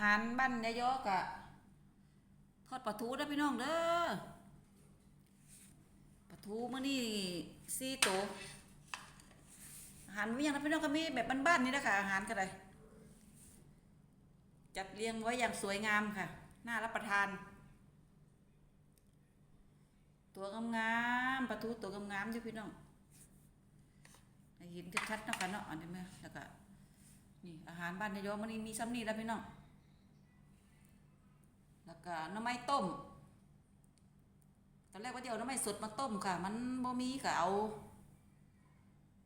หารบ้านยายอกอะทอดปลาทูเด้พี่น้องเด้อปลาทูมื้อนี้สี่โตวอาหารมีอย่างนะพี่น้องก็มีแบบบ้านๆนี่นะคะอาหารก็ได้จัดเรียงไว้อย่างสวยงามค่ะ น่ารับประทาน ตัวงามๆปลาทูตัวงามๆอยู่พี่น้องเห็นชัดๆนะคะเนาะอันนี้แม่แล้วก็นี่อาหารบ้านนายอมันนี่มีซ้ำนี่แล้วพี่น้อง ก็น้ำไม้ต้ม ตอนแรกว่าเดี๋ยวน้ำไม้สดมาต้มค่ะ มันบ่มีก็เอา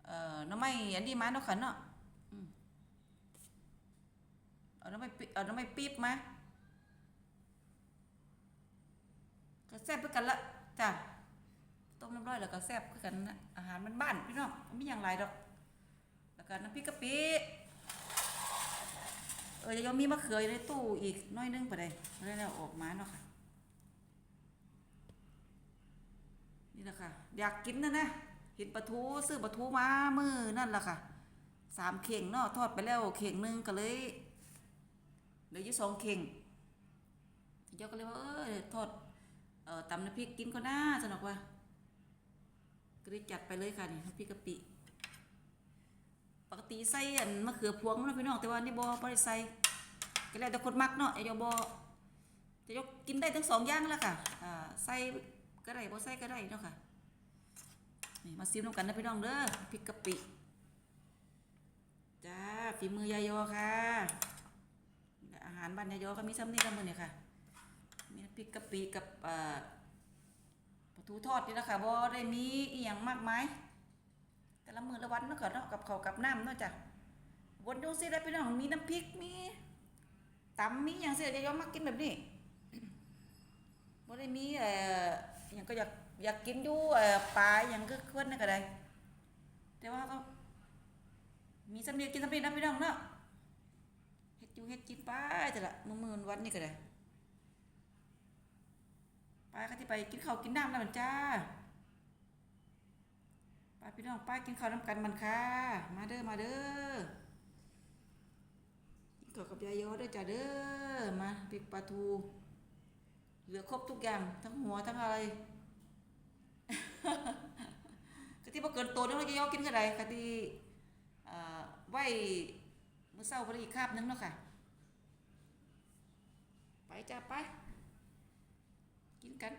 เอ่อ น้ำไม้อันนี้มาเนาะค่ะเนาะอืมเอาน้ำไม้ปิเอาหน้ำไม้ปี๊บมาก็แซ่บเพื่อกันละจ้ะต้มน้ำร้อยแล้วก็แซ่บคือกันนะอาหารมันบ้านพี่น้องมันมีอย่างไรดอก แล้วก็น้ำพริกกะปิ เออจะยังมีมะเขืออยู่ในตู้อีกน้อยนึงไปเลยแล้วเนี่ยออกมาเนาะค่ะ นี่แหละค่ะ อยากกินนะนะเห็นปลาทูซื้อปลาทูมามือนั่นแหละค่ะสามเข่งเนาะทอดไปแล้วเข่งหนึงก็เลยเหลืออยู่สองเข่งเจ้าก็เลยว่าเออทอดเอ่อตำน้ำพริกกินก็น่าสนุกว่าก็เลยจัดไปเลยค่ะนี่น้ำพริกกะปิ ใส่อันมะเขือพวงมันพี่น้องแต่ว่านี่บ่บ่ได้ใส่ก็แล้วแต่คนมักเนาะไอ้ยบ่จะยกกินได้ทั้งสองอย่างแล้วค่ะอ่าใส่ก็ได้บ่ใส่ก็ได้เนาะค่ะนี่มาซิมนำกันนะพี่น้องเด้อพริกกะปิจ้าฝีมือยายอค่ะ อาหารบ้านยายอก็มีซ้ำนี่กันมื้อนี่ยค่ะมีพริกกะปิกับอ่อปลาทูทอดนี่แหละค่ะบ่ได้มีอีหยังมากมาย แต่ละมือละวันเนาะค่ะเนาะกับเขากับน้ำเนาะจ้ะวนยูสิได้พี่น้องมีน้ำพริกมีตำมีอย่างเสียจะยอมมากินแบบนี้บ่ได้มีเอ่ออย่างก็อยากอยากกินอยู่เอ่อปลาอย่างก็ควรนั่นก็ได้แต่ว่าก็มีสำเนียงกินสำเนียงนะพี่น้องเนาะเฮ็ดอยู่เฮ็ดกินไปจ้ะละมื้อมื้อวันนี้ก็ได้ไปก็ที่ไปกินข้าวกินน้ำแล้วมันจ้า ป้าพี่น้องป้ากินข้าวน้ำกันมันค่ะ มาเด้อมาเด้อกินข้าวกับยายโยเด้อจ้าเด้อมาปิกปลาทู เหลือครบทุกอย่างทั้งหัวทั้งอะไรกะที่บ่เกินโตเด้อยายโยกินก็ได้กะที่เอ่อไว้มื้อเช้าบ่ได้อีกคาบหนึงเนาะค่ะ ไปจ้าไป กินกัน